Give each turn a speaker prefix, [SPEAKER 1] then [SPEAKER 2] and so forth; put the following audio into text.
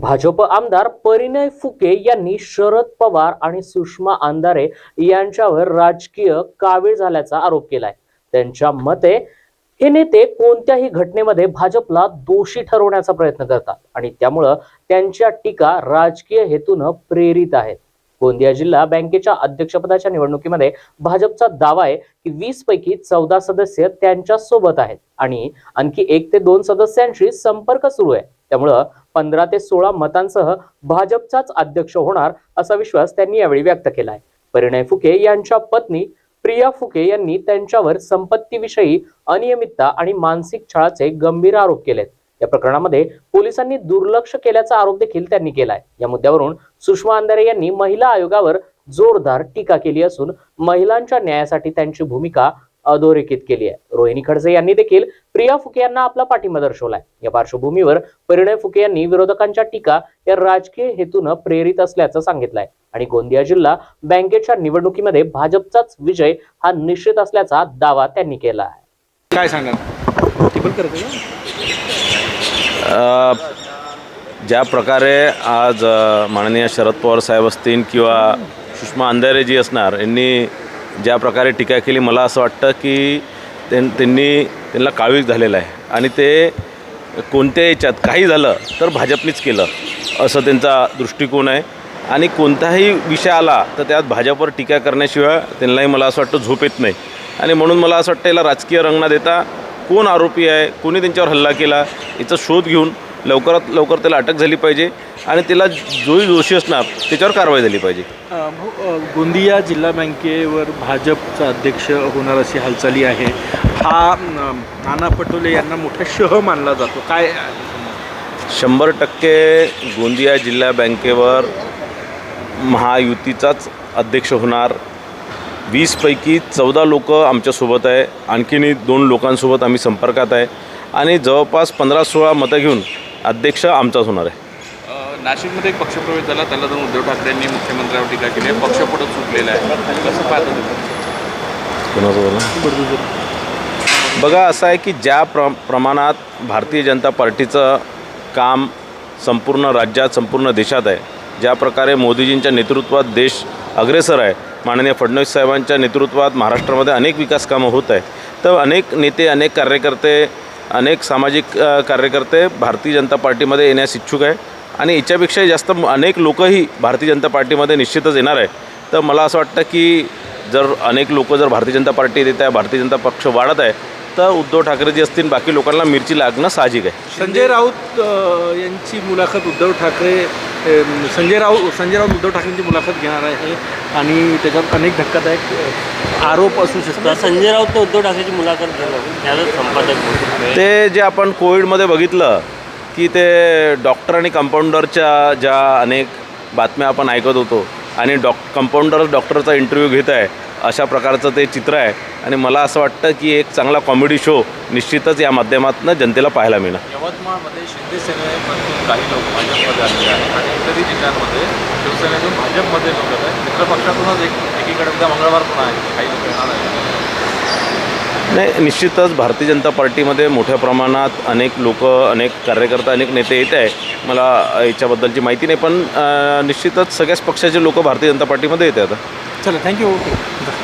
[SPEAKER 1] भाजप आमदार परिणय फुके यांनी शरद पवार आणि सुषमा अंधारे यांच्यावर राजकीय कावीळ झाल्याचा आरोप केलाय. त्यांच्या मते हे नेते कोणत्याही घटनेमध्ये भाजपला दोषी ठरवण्याचा प्रयत्न करतात आणि त्यामुळं त्यांच्या टीका राजकीय हेतून प्रेरित आहेत. गोंदिया जिल्हा बँकेच्या अध्यक्षपदाच्या निवडणुकीमध्ये भाजपचा दावा आहे की वीस पैकी चौदा सदस्य त्यांच्यासोबत आहेत आणि आणखी एक ते दोन सदस्यांशी संपर्क सुरू आहे. त्यामुळं पंधरा ते सोळा मतांसह भाजपचाच अध्यक्ष होणार असा विश्वास त्यांनी यावेळी व्यक्त केला आहे परिणय फुके यांच्या पत्नी प्रिया फुके यांनी त्यांच्यावर संपत्तीविषयी अनियमितता आणि मानसिक छळाचे गंभीर आरोप केलेत. या प्रकरणामध्ये पोलिसांनी दुर्लक्ष केल्याचा आरोप देखील त्यांनी केलाय. या मुद्द्यावरून सुषमा अंधारे यांनी महिला आयोगावर जोरदार टीका केली असून महिलांच्या न्यायासाठी त्यांची भूमिका अधोरेखित केली आहे. रोहिणी खडसे यांनी देखील प्रिया फुके यांना आपला पाठिंबा दर्शवलाय. या पार्श्वभूमीवर परिणय फुके यांनी विरोधकांच्या टीका या राजकीय हेतून प्रेरित असल्याचं सांगितलंय. आणि गोंदिया जिल्हा बँकेच्या निवडणुकीमध्ये भाजपचाच विजय हा निश्चित असल्याचा दावा त्यांनी केला आहे.
[SPEAKER 2] काय
[SPEAKER 3] अ, ज्या प्रकारे आज माननीय शरद पवार साहेब असतील किंवा सुषमा अंधारे जी असणार यांनी ज्या प्रकारे टीका केली मला असं वाटतं की त्यां त्यांनी त्यांना काळीक झालेलं आहे. आणि ते कोणत्या याच्यात काही झालं तर भाजपनीच केलं असं त्यांचा दृष्टिकोन आहे. आणि कोणताही विषय आला तर त्यात भाजपवर टीका करण्याशिवाय त्यांनाही मला असं वाटतं झोप येत नाही. आणि म्हणून मला असं वाटतं याला राजकीय रंग न देता कोण आरोपी आहे कोणी त्यांच्यावर हल्ला केला याचा शोध घेऊन लवकरात लवकर त्याला अटक झाली पाहिजे आणि त्याला जोही दोषी असणार त्याच्यावर कारवाई झाली पाहिजे.
[SPEAKER 2] गोंदिया जिल्हा बँकेवर भाजपचा अध्यक्ष होणार अशी हालचाली आहे. हा नाना पटोले यांना मोठा शह मानला जातो. काय
[SPEAKER 3] शंभर टक्के गोंदिया जिल्हा बँकेवर महायुतीचाच अध्यक्ष होणार. वीसपैकी चौदा लोक आमच्यासोबत आहे. आणखीनही दोन लोकांसोबत आम्ही संपर्कात आहे. आणि जवळपास पंधरा सोळा मतं घेऊन अध्यक्ष आमचाच होणार आहे.
[SPEAKER 4] नाशिकमध्ये एक पक्षप्रवेश झाला. त्याला जाऊन उद्धव ठाकरेंनी मुख्यमंत्र्यावर टीका केली. आहे पक्ष पुढे सुटलेला आहे. कसं पाहता
[SPEAKER 3] कोणासोबत बघा असं आहे की ज्या प्र प्रमाणात भारतीय जनता पार्टीचं काम संपूर्ण राज्यात संपूर्ण देशात आहे ज्या प्रकारे मोदीजींच्या नेतृत्वात देश अग्रेसर आहे माननीय फडणवीस साहेबांच्या नेतृत्वात महाराष्ट्रामध्ये अनेक विकास कामं होत आहे तर अनेक नेते अनेक कार्यकर्ते अनेक सामाजिक कार्यकर्ते भारतीय जनता पार्टीमध्ये येण्यास इच्छुक आहे. आणि याच्यापेक्षाही जास्त अनेक लोकही भारतीय जनता पार्टीमध्ये निश्चितच येणार आहे. तर मला असं वाटतं की जर अनेक लोक जर भारतीय जनता पार्टी येत आहे भारतीय जनता पक्ष वाढत आहे तर उद्धव ठाकरे जे असतील बाकी लोकांना मिरची लागणं साहजिक आहे.
[SPEAKER 2] संजय राऊत यांची मुलाखत उद्धव ठाकरे संजय राऊत संजय राऊत उद्धव ठाकरेंची मुलाखत घेणार आहे आणि त्याच्यात अनेक धक्कादायक आरोप असू शकतात
[SPEAKER 5] संजय राऊत तर उद्धव ठाकरेची मुलाखत घेणार संपादक होते.
[SPEAKER 3] ते जे आपण कोविडमध्ये बघितलं की ते डॉक्टर आणि कंपाऊंडरच्या ज्या अनेक बातम्या आपण ऐकत होतो आणि डॉक कंपाऊंडर डॉक्टरचा इंटरव्ह्यू घेत आहे अशा प्रकारचं ते चित्र आहे. आणि मला असं वाटतं की एक चांगला कॉमेडी शो निश्चितच या माध्यमातून जनतेला पाहायला मिळणार.
[SPEAKER 4] यवतमाळमध्ये शिंदे सेनेमधून काही लोक भाजपमध्ये आलेले आहेत. आणि इतरही जिल्ह्यांमध्ये शिवसेनेतून भाजपमध्ये लोक आहेत मित्रपक्षातूनच एक एकीकडे उद्या मंगळवार पण आहे. काही लोक येणार आहेत.
[SPEAKER 3] नाही निश्चितच भारतीय जनता पार्टीमध्ये मोठ्या प्रमाणात अनेक लोक अनेक कार्यकर्ता अनेक नेते येत आहे मला याच्याबद्दलची माहिती नाही पण निश्चितच सगळ्याच पक्षाचे लोक भारतीय जनता पार्टीमध्ये येत आहेत.
[SPEAKER 2] चला थँक्यू ओके